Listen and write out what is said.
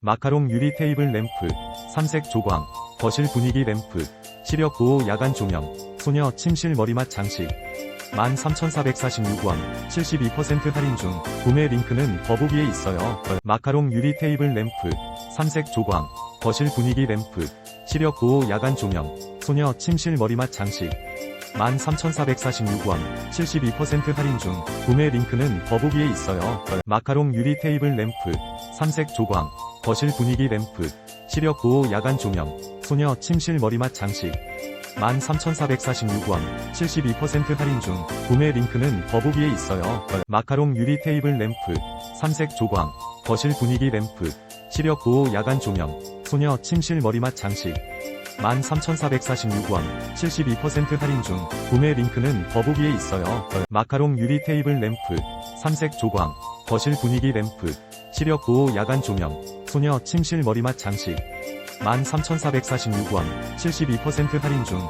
마카롱 유리 테이블 램프, 삼색 조광, 거실 분위기 램프, 시력 보호 야간 조명, 소녀 침실 머리맡 장식. 13,446원, 72% 할인 중, 구매 링크는 더보기에 있어요. 마카롱 유리 테이블 램프, 삼색 조광, 거실 분위기 램프, 시력 보호 야간 조명, 소녀 침실 머리맡 장식. 13,446원, 72% 할인 중, 구매 링크는 더보기에 있어요. 마카롱 유리 테이블 램프, 삼색 조광, 거실 분위기 램프, 시력 보호 야간 조명, 소녀 침실 머리맡 장식. 13,446원, 72% 할인 중, 구매 링크는 더보기에 있어요. 마카롱 유리 테이블 램프, 삼색 조광, 거실 분위기 램프, 시력 보호 야간 조명, 소녀 침실 머리맡 장식. 13,446원, 72% 할인 중, 구매 링크는 더보기에 있어요. 마카롱 유리 테이블 램프, 삼색 조광, 거실 분위기 램프, 시력 보호 야간 조명, 소녀 침실 머리맡 장식. 13,446원, 72% 할인 중,